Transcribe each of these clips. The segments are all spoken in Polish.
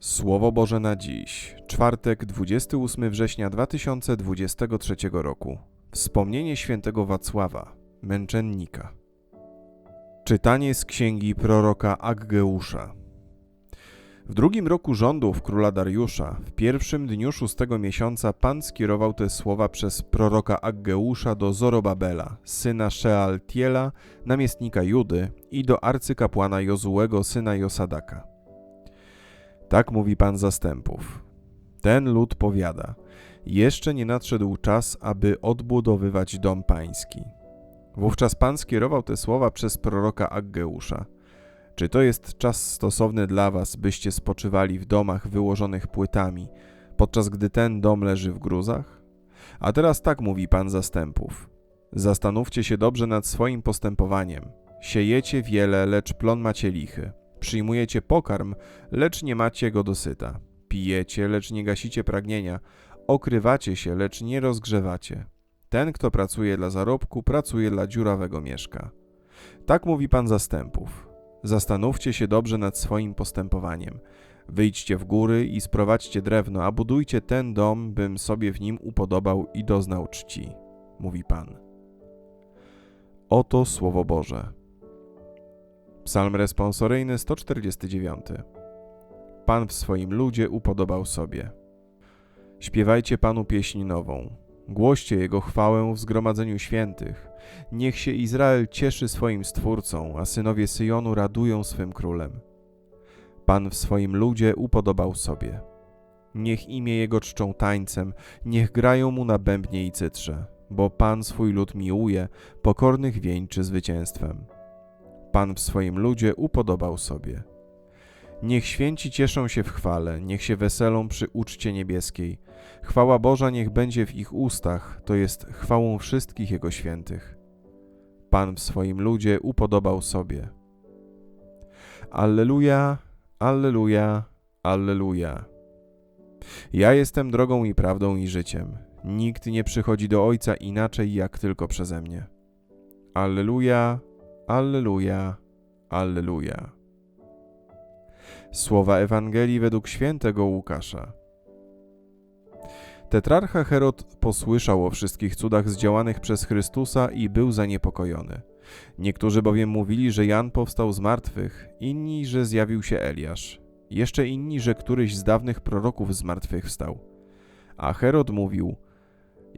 Słowo Boże na dziś, czwartek, 28 września 2023 roku. Wspomnienie świętego Wacława, męczennika. Czytanie z księgi proroka Aggeusza. W drugim roku rządów króla Dariusza, w pierwszym dniu szóstego miesiąca, Pan skierował te słowa przez proroka Aggeusza do Zorobabela, syna Shealtiela, namiestnika Judy, i do arcykapłana Jozułego, syna Josadaka. Tak mówi Pan zastępów. Ten lud powiada: Jeszcze nie nadszedł czas, aby odbudowywać dom pański. Wówczas Pan skierował te słowa przez proroka Aggeusza. Czy to jest czas stosowny dla was, byście spoczywali w domach wyłożonych płytami, podczas gdy ten dom leży w gruzach? A teraz tak mówi Pan zastępów. Zastanówcie się dobrze nad swoim postępowaniem. Siejecie wiele, lecz plon macie lichy. Przyjmujecie pokarm, lecz nie macie go dosyta. Pijecie, lecz nie gasicie pragnienia. Okrywacie się, lecz nie rozgrzewacie. Ten, kto pracuje dla zarobku, pracuje dla dziurawego mieszka. Tak mówi Pan zastępów. Zastanówcie się dobrze nad swoim postępowaniem. Wyjdźcie w góry i sprowadźcie drewno, a budujcie ten dom, bym sobie w nim upodobał i doznał czci, mówi Pan. Oto Słowo Boże. Psalm responsoryjny 149. Pan w swoim ludzie upodobał sobie. Śpiewajcie Panu pieśń nową. Głoście Jego chwałę w zgromadzeniu świętych. Niech się Izrael cieszy swoim Stwórcą, a synowie Syjonu radują swym królem. Pan w swoim ludzie upodobał sobie. Niech imię Jego czczą tańcem, niech grają Mu na bębnie i cytrze, bo Pan swój lud miłuje, pokornych wieńczy zwycięstwem. Pan w swoim ludzie upodobał sobie. Niech święci cieszą się w chwale, niech się weselą przy uczcie niebieskiej. Chwała Boża niech będzie w ich ustach, to jest chwałą wszystkich Jego świętych. Pan w swoim ludzie upodobał sobie. Alleluja, Alleluja, Alleluja. Ja jestem drogą i prawdą i życiem. Nikt nie przychodzi do Ojca inaczej jak tylko przeze mnie. Alleluja, Alleluja, Alleluja. Słowa Ewangelii według świętego Łukasza. Tetrarcha Herod posłyszał o wszystkich cudach zdziałanych przez Chrystusa i był zaniepokojony. Niektórzy bowiem mówili, że Jan powstał z martwych, inni, że zjawił się Eliasz, jeszcze inni, że któryś z dawnych proroków z martwych wstał. A Herod mówił: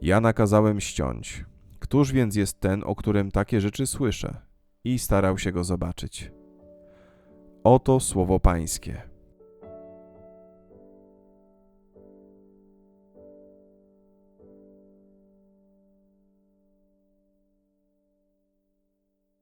Ja nakazałem ściąć. Któż więc jest ten, o którym takie rzeczy słyszę? I starał się go zobaczyć. Oto słowo Pańskie.